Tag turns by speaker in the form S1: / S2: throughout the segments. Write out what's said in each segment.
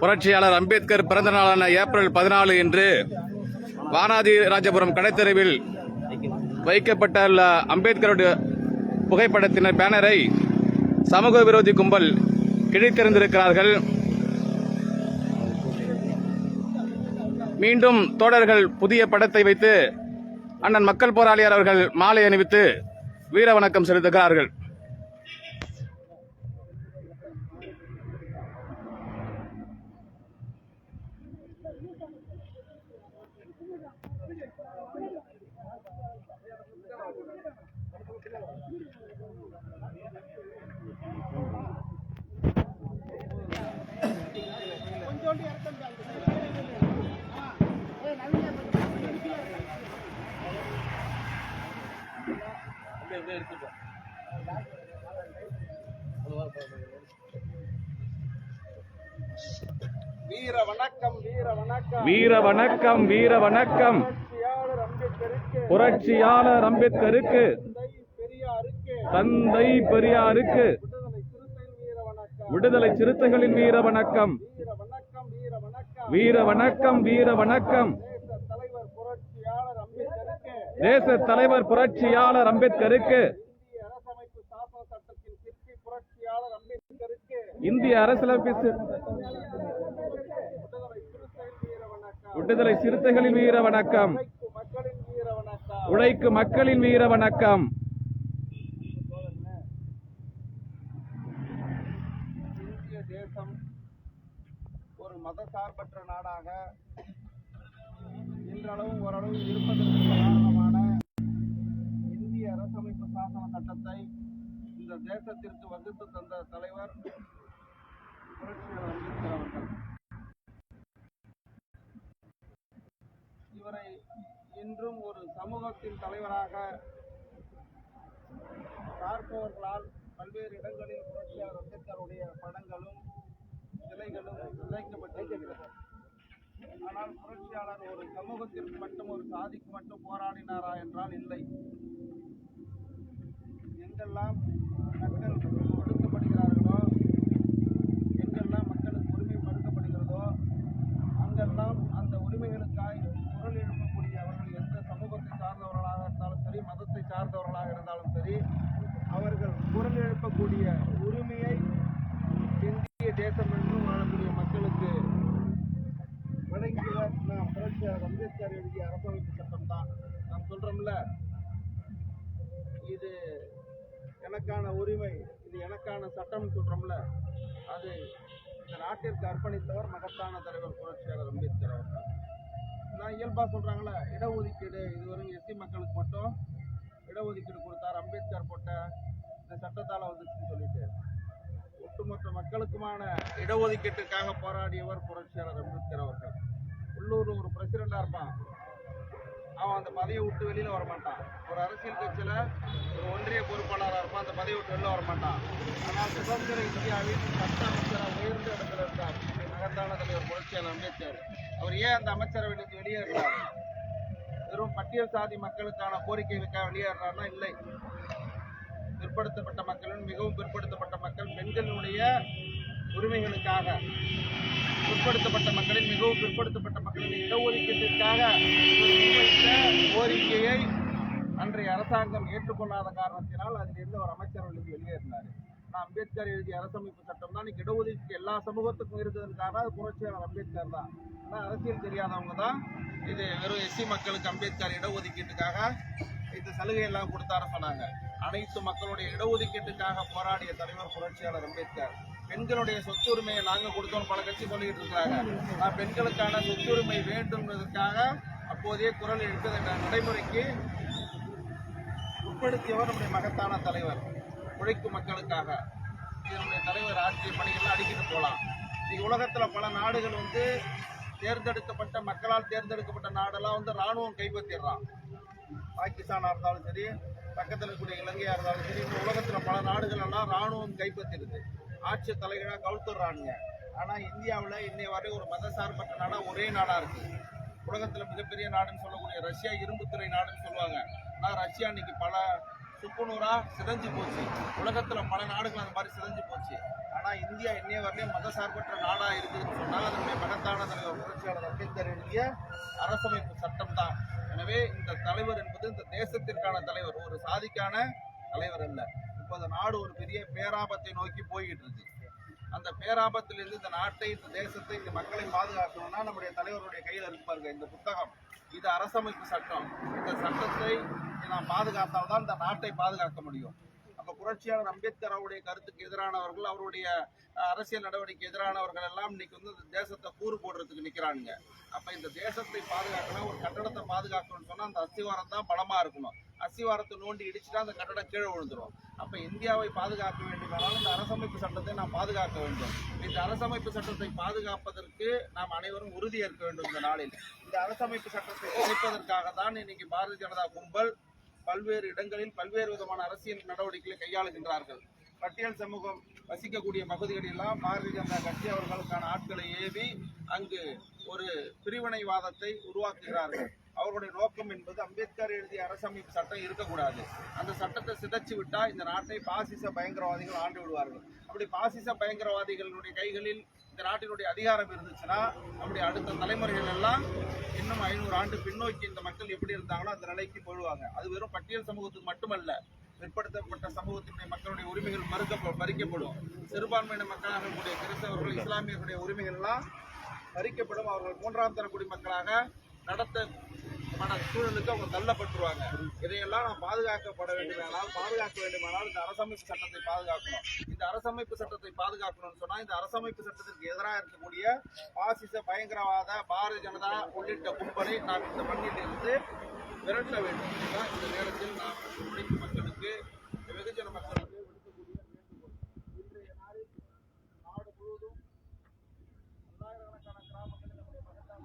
S1: புரட்சியாளர் அம்பேத்கர் பிறந்த நாளான ஏப்ரல் பதினாலு இன்று வானாதி ராஜபுரம் கடைத்தெருவில் வைக்கப்பட்டுள்ள அம்பேத்கருடைய புகைப்படத்தினர் பேனரை சமூக விரோதி கும்பல் கிழித்தெறிந்திருக்கிறார்கள். மீண்டும் தோழர்கள் புதிய படத்தை வைத்து அண்ணன் மக்கள் போராளியார் அவர்கள் மாலை அணிவித்து வீர வணக்கம் செலுத்துகிறார்கள்.
S2: வீர வணக்கம் வீர வணக்கம். புரட்சியாளர் அம்பேத்கருக்கு. தந்தை பெரியாருக்கு. விடுதலை சிறுத்தைகளின் வீர வணக்கம்.
S1: வீர வணக்கம்
S2: வீர வணக்கம்.
S1: தேச தலைவர் புரட்சியாளர் அம்பேத்கருக்கு. இந்திய அரசியலமைப்பு சாசன சட்டத்தின் சிற்பி புரட்சியாளர் அம்பேத்கருக்கு
S2: விடுதலை சிறுத்தைகளின் வீர வணக்கம். உழைக்கும் மக்களின் வீர வணக்கம்.
S1: மக்களின்
S2: இந்திய தேசம் ஒரு மதசார்பற்ற நாடாக இன்றளவும் ஓரளவு இருப்பதற்கு காரணமான இந்திய அரசமைப்பு சாசன சட்டத்தை இந்த தேசத்திற்கு வகுத்து தந்த தலைவர் புரட்சியாளர் அம்பேத்கர் அவர்கள். இவரை இன்றும் ஒரு சமூகத்தின் தலைவராக பார்ப்பவர்களால் பல்வேறு இடங்களில் புரட்சியாளர் அம்பேத்கருடைய படங்களும் சிலைகளும் சிதைக்கப்பட்டிருக்கிறது ஆனால் புரட்சியாளர் ஒரு சமூகத்திற்கு மட்டும் ஒரு சாதிக்கு மட்டும் போராடினாரா என்றால் இல்லை. எங்கெல்லாம் மக்கள் ஒடுக்கப்படுகிறார்களோ எங்கெல்லாம் மக்களுக்கு உரிமை மறுக்கப்படுகிறதோ அங்கெல்லாம் அந்த உரிமைகளுக்காக குரல் எழுப்பக்கூடிய அவர்கள் எந்த சமூகத்தை சார்ந்தவர்களாக இருந்தாலும் சரி மதத்தை சார்ந்தவர்களாக இருந்தாலும் சரி அவர்கள் குரல் எழுப்பக்கூடிய உரிமையை இந்திய தேசம் என்றும் வாழக்கூடிய மக்களுக்கு வழங்கியவர் நாம் புரட்சியாளர் அம்பேத்கர் எழுதிய அரசமைப்பு சட்டம் தான். நாம் சொல்றோம்ல இது எனக்கான உரிமை இது எனக்கான சட்டம்னு சொல்றோம்ல அது இந்த நாட்டிற்கு அர்ப்பணித்தவர் மகத்தான தலைவர் புரட்சியாளர் அம்பேத்கர் அவர்கள். நான் இயல்பாக சொல்றாங்களே இடஒதுக்கீடு. இதுவரை எஸ்சி மக்களுக்கு மட்டும் இடஒதுக்கீடு கொடுத்தார் அம்பேத்கர் போட்ட இந்த சட்டத்தால் வந்துச்சுன்னு சொல்லிட்டு. ஒட்டுமொத்த மக்களுக்குமான இடஒதுக்கீட்டுக்காக போராடியவர் புரட்சியாளர் அம்பேத்கர் அவர்கள். உள்ளூர் ஒரு பிரசிடெண்டாக இருப்பான். அவன் அந்த பதவியை விட்டு வெளியில் வரமாட்டான். ஒரு அரசியல் கட்சியில் ஒரு ஒன்றிய பொறுப்பாளராக இருப்பான் அந்த பதவியை விட்டு வெளியில் வர மாட்டான் ஆனால் சுதந்திர இந்தியாவில் சட்ட அமைச்சராக உயர்ந்த இடத்துல இருந்தார். மகத்தான தலைவர் புரட்சியாளர் அம்பேத்கர். அவர் ஏன் அந்த அமைச்சரவையிலிருந்து வெளியேறினார் வெறும் பட்டியல் சாதி மக்களுக்கான கோரிக்கைகளுக்காக வெளியேறாருன்னா இல்லை. பிற்படுத்தப்பட்ட மக்களின் மிகவும் பிற்படுத்தப்பட்ட மக்கள் பெண்களுடைய உரிமைகளுக்காக பிற்படுத்தப்பட்ட மக்களின் மிகவும் பிற்படுத்தப்பட்ட மக்களின் இடஒதுக்கீட்டிற்காக கோரிக்கையை அன்றைய அரசாங்கம் ஏற்றுக்கொள்ளாத காரணத்தினால் அதிலிருந்து அவர் அமைச்சர்களுக்கு வெளியேறினார். அம்பேத்கர் எழுதிய அரசமைப்பு சட்டம் தான். இன்னைக்கு இடஒதுக்கீடு எல்லா சமூகத்துக்கும் இருந்ததற்காக அது புரட்சியாளர் அம்பேத்கர் தான். ஆனால் அரசியல் தெரியாதவங்க தான் இது வெறும் எஸ்சி மக்களுக்கு அம்பேத்கர் இடஒதுக்கீட்டுக்காக இந்த சலுகை எல்லாம் கொடுத்தார சொன்னாங்க. அனைத்து மக்களுடைய இடஒதுக்கீட்டுக்காக போராடிய தலைவர் புரட்சியாளர் அம்பேத்கர். பெண்களுடைய சொத்துரிமையை நாங்கள் கொடுத்தோம் பல கட்சி சொல்லிட்டு இருக்காங்க நான் பெண்களுக்கான சொத்துரிமை வேண்டும்ன்றதுக்காக அப்போதே குரல் எழுப்பது நடைமுறைக்கு உட்படுத்தியவர் நம்முடைய மகத்தான தலைவர். உழைக்கும் மக்களுக்காக இது நம்முடைய தலைவர் ஆற்றிய பணிகள்லாம் அடிக்கிட்டு போகலாம். இன்னைக்கு உலகத்தில் பல நாடுகள் வந்து தேர்ந்தெடுக்கப்பட்ட மக்களால் தேர்ந்தெடுக்கப்பட்ட நாடெல்லாம் வந்து ராணுவம் கைப்பற்றிடுறான். பாகிஸ்தானாக இருந்தாலும் சரி பக்கத்தில் இருக்கக்கூடிய இலங்கையாக இருந்தாலும் சரி இந்த உலகத்தில் பல நாடுகள் எல்லாம் ராணுவம் கைப்பற்றிடுது. ஆட்சி தலைகளாக கவுத்துறானுங்க ஆனால் இந்தியாவில் இன்னைய வரை ஒரு மதசார்பற்ற நாடாக ஒரே நாடாக இருக்குது உலகத்தில் மிகப்பெரிய நாடுன்னு சொல்லக்கூடிய ரஷ்யா இரும்புத்துறை நாடுன்னு சொல்லுவாங்க. ஆனால் ரஷ்யா இன்னைக்கு பல சுக்குநூறா சிதஞ்சு போச்சு. உலகத்துல பல நாடுகள் அந்த மாதிரி சிதைஞ்சு போச்சு. ஆனா இந்தியா இன்னைய வரலையும் மதசார்பற்ற நாடா இருக்குதுன்னு சொன்னால் அதனுடைய மகத்தான தலைவர் புரட்சியாளர் அம்பேத்கர் எழுதிய அரசமைப்பு சட்டம் தான் எனவே இந்த தலைவர் என்பது இந்த தேசத்திற்கான தலைவர். ஒரு சாதிக்கான தலைவர் அல்ல. இப்போது நாடு ஒரு பெரிய பேராபத்தை நோக்கி போய்கிட்டு இருக்கு. அந்த பேராபத்திலிருந்து இந்த நாட்டை இந்த தேசத்தை இந்த மக்களை பாதுகாக்கணும்னா நம்முடைய தலைவருடைய கையில் இருப்பாருங்க இந்த புத்தகம். இது அரசமைப்பு சட்டம். இந்த சட்டத்தை நாம் பாதுகாத்தால்தான் இந்த நாட்டை பாதுகாக்க முடியும். அப்ப புரட்சியாளர் அம்பேத்கர் அவருடைய கருத்துக்கு எதிரானவர்கள் அவருடைய அரசியல் நடவடிக்கை எதிரானவர்கள் எல்லாம் இன்னைக்கு வந்து இந்த தேசத்தை கூறு போடுறதுக்கு நிக்கிறானுங்க. அப்ப இந்த தேசத்தை பாதுகாக்கணும் ஒரு கட்டடத்தை பாதுகாக்கணும்னு சொன்னா அந்த அஸ்திவாரம் தான் பலமா இருக்கணும். அஸ்திவாரத்தை நோண்டி இடிச்சுட்டா அந்த கட்டடம் கீழே விழுந்துரும். அப்ப இந்தியாவை பாதுகாக்க வேண்டுமானால் இந்த அரசமைப்பு சட்டத்தை நாம் பாதுகாக்க வேண்டும். இந்த அரசமைப்பு சட்டத்தை பாதுகாப்பதற்கு நாம் அனைவரும் உறுதியேற்க வேண்டும் இந்த நாளில். இந்த அரசமைப்பு சட்டத்தை உடைப்பதற்காக தான் இன்னைக்கு பாரதிய ஜனதா கும்பல் பல்வேறு இடங்களில் பல்வேறு விதமான அரசியல் நடவடிக்கைகளை கையாளுகின்றார்கள். பட்டியல் சமூகம் வசிக்கக்கூடிய பகுதிகளெல்லாம் பாரதிய ஜனதா கட்சி அவர்களுக்கான ஆட்களை ஏவி அங்கு ஒரு பிரிவினைவாதத்தை உருவாக்குகிறார்கள். அவர்களுடைய நோக்கம் என்பது அம்பேத்கர் எழுதிய அரசமைப்பு சட்டம் இருக்கக்கூடாது. அந்த சட்டத்தை சிதைச்சு விட்டால் இந்த நாட்டை பாசிச பயங்கரவாதிகள் ஆண்டு விடுவார்கள். அப்படி பாசிச பயங்கரவாதிகளுடைய கைகளில் இந்த நாட்டினுடைய அதிகாரம் இருந்துச்சுன்னா நம்முடைய அடுத்த தலைமுறைகள் எல்லாம் இன்னும் ஐநூறு ஆண்டு பின்னோக்கி இந்த மக்கள் எப்படி இருந்தாங்களோ அந்த நிலைக்கு போயிடுவாங்க. அது வெறும் பட்டியல் சமூகத்துக்கு மட்டுமல்ல பிற்படுத்தப்பட்ட சமூகத்தினுடைய மக்களுடைய உரிமைகள் மறுக்க பறிக்கப்படும். சிறுபான்மையின மக்களாக இருக்கக்கூடிய கிறிஸ்தவர்கள் இஸ்லாமியர்களுடைய உரிமைகள் எல்லாம் பறிக்கப்படும். அவர்கள் மூன்றாம் தர குடிமக்களாக நடத்த மன சூழலுக்கு அவங்க தள்ளப்பட்டுருவாங்க. இதையெல்லாம் நான் பாதுகாக்கப்பட வேண்டுமானால் பாதுகாக்க வேண்டுமானால் இந்த அரசமைப்பு சட்டத்தை பாதுகாக்கணும். இந்த அரசமைப்பு சட்டத்தை பாதுகாக்கணும்னு சொன்னா இந்த அரசமைப்பு சட்டத்திற்கு எதிராக இருக்கக்கூடிய பாசிச பயங்கரவாத பாரதிய ஜனதா உள்ளிட்ட கும்பலை நாம் இந்த மண்ணில் இருந்து விரட்ட வேண்டும். இந்த நேரத்தில் நாம் உழைக்கும் மக்களுக்கு வெகுஜன மக்களுக்கு விடுக்கக்கூடிய வேண்டுகோள் இன்றைய நாளில் நாடு முழுவதும் பல்லாயிரக்கணக்கான கிராமங்களில் நம்முடைய மகத்தான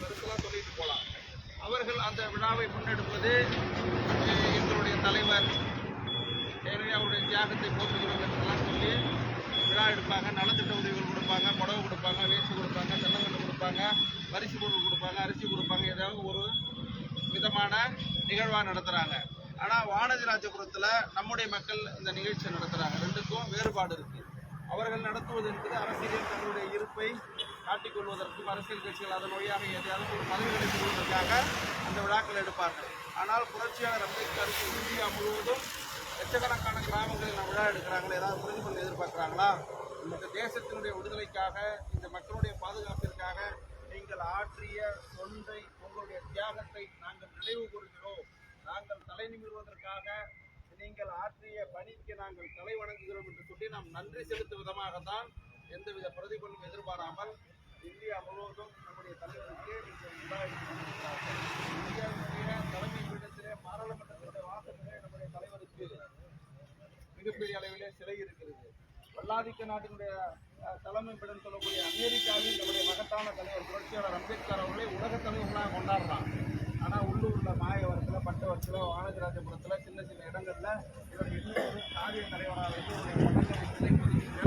S2: பெருசெல்லாம் சொல்லிட்டு போலாம் அவர்கள் அந்த விழாவை முன்னெடுப்பது எங்களுடைய தலைவர் எனவே அவருடைய தியாகத்தை போற்றுகிறோம் என்றெல்லாம் சொல்லி விழா எடுப்பாங்க நலத்திட்ட உதவிகள் கொடுப்பாங்க புடவை கொடுப்பாங்க வேஸ்ட் கொடுப்பாங்க தென்னங்கன்று கொடுப்பாங்க பரிசு பொருள் கொடுப்பாங்க அரிசி கொடுப்பாங்க ஏதாவது ஒரு விதமான நிகழ்வாக நடத்துகிறாங்க ஆனால் வானதிராஜபுரத்தில் நம்முடைய மக்கள் இந்த நிகழ்ச்சியை நடத்துகிறாங்க ரெண்டுக்கும் வேறுபாடு இருக்குது அவர்கள் நடத்துவது என்பது அரசியலில் தங்களுடைய இருப்பை காட்டிக் கொள்வதற்கும் அரசியல் கட்சிகள் அதன் வழியாக எதையாவது ஒரு பதவி கிடைத்துக் கொள்வதற்காக அந்த விழாக்கள் எடுப்பார்கள். ஆனால் புரட்சியாளர் அம்பேத்கருக்கு இந்தியா முழுவதும் லட்சக்கணக்கான கிராமங்களில் நம்ம விழா எடுக்கிறாங்களே? ஏதாவது பிரதிபலன் எதிர்பார்க்குறாங்களா? இந்த தேசத்தினுடைய விடுதலைக்காக இந்த மக்களுடைய பாதுகாப்பிற்காக நீங்கள் ஆற்றிய தொண்டை உங்களுடைய தியாகத்தை நாங்கள் நினைவு கூறுகிறோம். நாங்கள் தலை நிமிர்வதற்காக நீங்கள் ஆற்றிய பணிக்கு நாங்கள் தலை வணங்குகிறோம் என்று சொல்லி நாம் நன்றி செலுத்தும் விதமாகத்தான் எந்தவித பிரதிபலனும் எதிர்பாராமல் இந்தியா முழுவதும் நம்முடைய தலைவருக்கு இந்தியாவினுடைய தலைமை பீடத்திலே பாராளுமன்றத்தினுடைய வாசலிலே நம்முடைய தலைவருக்கு மிகப்பெரிய அளவிலே சிலை இருக்கிறது. வல்லாதிக்க நாட்டினுடைய தலைமை பீடம் சொல்லக்கூடிய அமெரிக்காவில் நம்முடைய மகத்தான தலைவர் புரட்சியாளர் அம்பேத்கர் அவர்களை உலக தலைவர்களாக கொண்டாடுறான். ஆனால் உள்ளூரில் மாயவரத்தில் பட்டவரத்தில் வானதிராஜபுரத்தில் சின்ன சின்ன இடங்களில் இவர் இன்னொரு காரிய தலைவராக இருந்து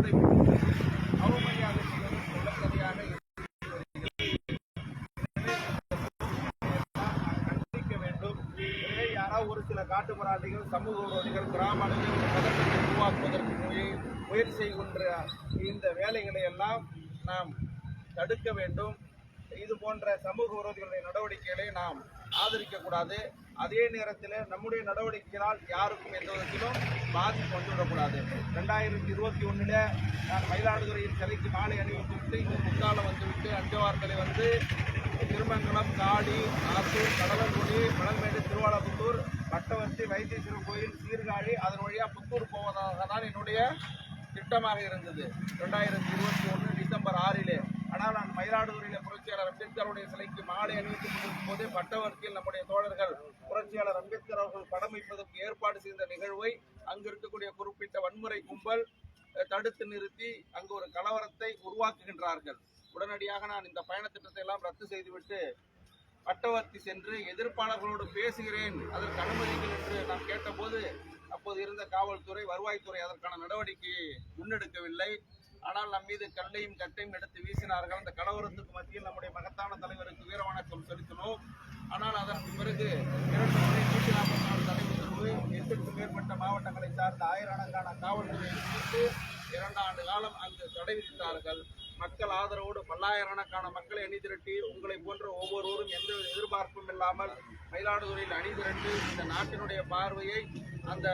S2: சில சமூக விரோதிகள் கிராம அளவில் உருவாக்குவதற்கு முயற்சி செய்கின்ற இந்த வேலைகளை எல்லாம் நாம் தடுக்க வேண்டும். இது போன்ற சமூக விரோதிகளுடைய நடவடிக்கைகளை நாம் ஆதரிக்கக்கூடாது. அதே நேரத்தில் நம்முடைய நடவடிக்கைகளால் யாருக்கும் எந்த விதத்திலும் பாதிப்பு வந்துவிடக்கூடாது. ரெண்டாயிரத்தி இருபத்தி ஒன்றில் நான் மயிலாடுதுறையில் சிலைக்கு மாலை அணிவித்து விட்டு இங்கே முக்காலம் வந்துவிட்டு அஞ்சவார்களை வந்து திருமங்கலம் காடி ஆத்தூர் கடலங்குடி மணல்மேடு திருவாலப்புத்தூர் வட்டவர்த்தி வைத்தீஸ்வரர் கோயில் சீர்காழி அதன் வழியாக புத்தூர் போவதாக தான் என்னுடைய திட்டமாக இருந்தது. ரெண்டாயிரத்தி இருபத்தி ஒன்று டிசம்பர் ஆறிலே. ஆனால் நான் மயிலாடுதுறையில் புரட்சியாளர் அம்பேத்கருடைய சிலைக்கு மாலை அணிவித்துக் கொண்டிருக்கும் போதே பட்டவர்த்தியில் நம்முடைய தோழர்கள் புரட்சியாளர் அம்பேத்கர் அவர்கள் படம் வைப்பதற்கு ஏற்பாடு செய்த நிகழ்வை அங்கு இருக்கக்கூடிய குறிப்பிட்ட வன்முறை கும்பல் தடுத்து நிறுத்தி அங்கு ஒரு கலவரத்தை உருவாக்குகின்றார்கள். உடனடியாக நான் இந்த பயணத்திட்டத்தை எல்லாம் ரத்து செய்துவிட்டு பட்டவர்த்தி சென்று எதிர்ப்பாளர்களோடு பேசுகிறேன். அதற்கு அனுமதிகள் என்று நான் கேட்டபோது அப்போது இருந்த காவல்துறை வருவாய்த்துறை அதற்கான நடவடிக்கையை முன்னெடுக்கவில்லை. ஆனால் நம் மீது கல்லையும் கட்டையும் எடுத்து வீசினார்கள். அந்த கலவரத்துக்கு மத்தியில் நம்முடைய மகத்தான தலைவருக்கு வீரவணக்கம் செலுத்தினோம். ஆனால் அதற்கு பிறகு இரண்டு முறை நூற்றி நாற்பத்தி நாலு தலைவர்களோடு எட்டுக்கும் மேற்பட்ட மாவட்டங்களை சார்ந்த ஆயிரக்கணக்கான காவல்துறையை இரண்டு ஆண்டு காலம் அங்கு தடை விதித்தார்கள் மக்கள் ஆதரவோடு பல்லாயிரக்கணக்கான மக்களை அணி திரட்டி உங்களை போன்ற ஒவ்வொருவரும் எந்த எதிர்பார்ப்பும் இல்லாமல் மயிலாடுதுறையில் அணி திரட்டி இந்த நாட்டினுடைய பார்வையை அந்த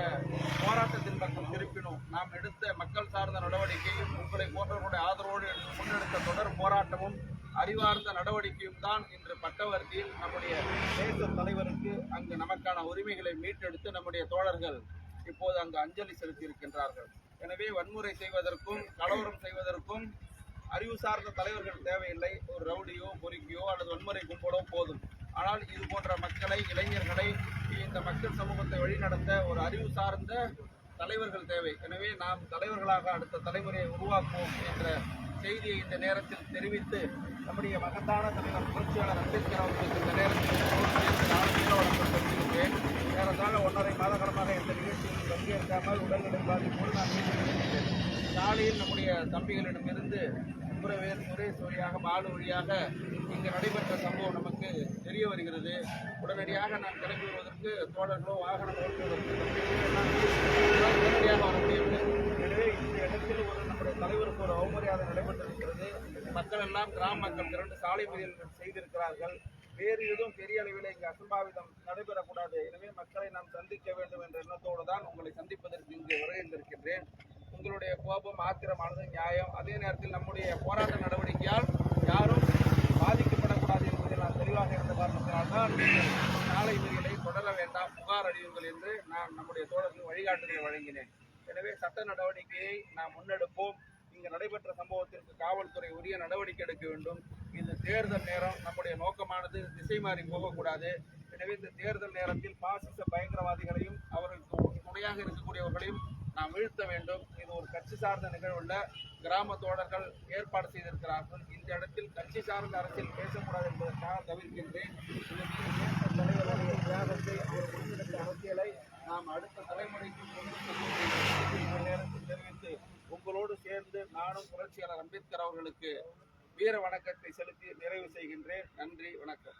S2: போராட்டத்தின் பக்கம் திருப்பினோம். நாம் எடுத்த மக்கள் சார்ந்த நடவடிக்கையும் உங்களை போன்றவர்களுடைய ஆதரவோடு முன்னெடுத்த தொடர் போராட்டமும் அறிவார்ந்த நடவடிக்கையும் தான் இன்று பட்டவர்த்தியில் நம்முடைய தேச தலைவருக்கு அங்கு நமக்கான உரிமைகளை மீட்டெடுத்து நம்முடைய தோழர்கள் இப்போது அங்கு அஞ்சலி செலுத்தியிருக்கின்றார்கள். எனவே வன்முறை செய்வதற்கும் கலவரம் செய்வதற்கும் அறிவு சார்ந்த தலைவர்கள் தேவையில்லை. ஒரு ரவுடியோ பொறுக்கியோ அல்லது வன்முறை கும்பலோ போதும். ஆனால் இது போன்ற மக்களை இளைஞர்களை இந்த மக்கள் சமூகத்தை வழிநடத்த ஒரு அறிவு சார்ந்த தலைவர்கள் தேவை. எனவே நாம் தலைவர்களாக அடுத்த தலைமுறையை உருவாக்குவோம் என்ற செய்தியை இந்த நேரத்தில் தெரிவித்து நம்முடைய மகத்தான தலைவர் புரட்சியாளர் அம்பேத்கர் அவர்களுக்கு இந்த நேரத்தில் நான் வணக்கம் தெரிவிக்கிறேன் ஏறத்தாழ ஒன்றரை மாதகரமாக காலமாக இந்த நிகழ்ச்சியில் பங்கேற்காமல் உடல்நிலை பாதிப்போடு நான் வீட்டில் காலையில் நம்முடைய தம்பிகளிடமிருந்து முரவேல் சுரேஷ் வழியாக பாலு வழியாக இங்கு நடைபெற்ற சம்பவம் நமக்கு தெரிய வருகிறது. உடனடியாக நான் கிளம்பி வருவதற்கு தோழர்களோ வாகனம் ஓட்டுவதற்கு உடனடியாக வர முடியவில்லை. எனவே இந்த இடத்தில் ஒரு நம்முடைய தலைவருக்கு ஒரு அவமரியாதை நடைபெற்றிருக்கிறது. மக்கள் எல்லாம் கிராம மக்கள் திரண்டு சாலை மறியல் செய்திருக்கிறார்கள். வேறு எதுவும் பெரிய அளவில் இங்கு அசம்பாவிதம் நடைபெறக்கூடாது. எனவே மக்களை நாம் சந்திக்க வேண்டும் என்ற எண்ணத்தோடு தான் உங்களை சந்திப்பதற்கு இங்கு வருகின்றிருக்கின்றேன் உங்களுடைய கோபம் ஆத்திரமானது நியாயம். அதே நேரத்தில் நம்முடைய போராட்ட நடவடிக்கையால் யாரும் பாதிக்கப்படக்கூடாது என்பதை நான் தெளிவாக இருந்த காரணத்தினால்தான் தான் நீங்கள் விதிகளை தொடர வேண்டாம். புகார் அளியுங்கள் என்று நான் நம்முடைய தோழருக்கு வழிகாட்டுதலை வழங்கினேன். எனவே சட்ட நடவடிக்கையை நாம் முன்னெடுப்போம். இங்கு நடைபெற்ற சம்பவத்திற்கு காவல்துறை உரிய நடவடிக்கை எடுக்க வேண்டும். தேர்தல் நேரம் நம்முடைய நோக்கமானது திசை மாறி போகக்கூடாது. எனவே இந்த தேர்தல் நேரத்தில் பாசிச பயங்கரவாதிகளையும் அவர்களுக்கு துணையாக இருக்கக்கூடியவர்களையும் நாம் வீழ்த்த வேண்டும். இது ஒரு கட்சி சார்ந்த நிகழ்வுள்ள கிராம தோழர்கள் ஏற்பாடு செய்திருக்கிறார்கள். இந்த இடத்தில் கட்சி சார்ந்த அரசியல் பேசக்கூடாது என்பதற்காக தவிர்க்கின்றேன். இது தியாகத்தை அவர் முன்னெடுத்த அரசியலை நாம் அடுத்த தலைமுறைக்கு கொண்டு இந்த நேரத்தில் தெரிவித்து உங்களோடு சேர்ந்து நானும் புரட்சியாளர் அம்பேத்கர் அவர்களுக்கு வீர வணக்கத்தை செலுத்தி நிறைவு செய்கின்றேன். நன்றி வணக்கம்.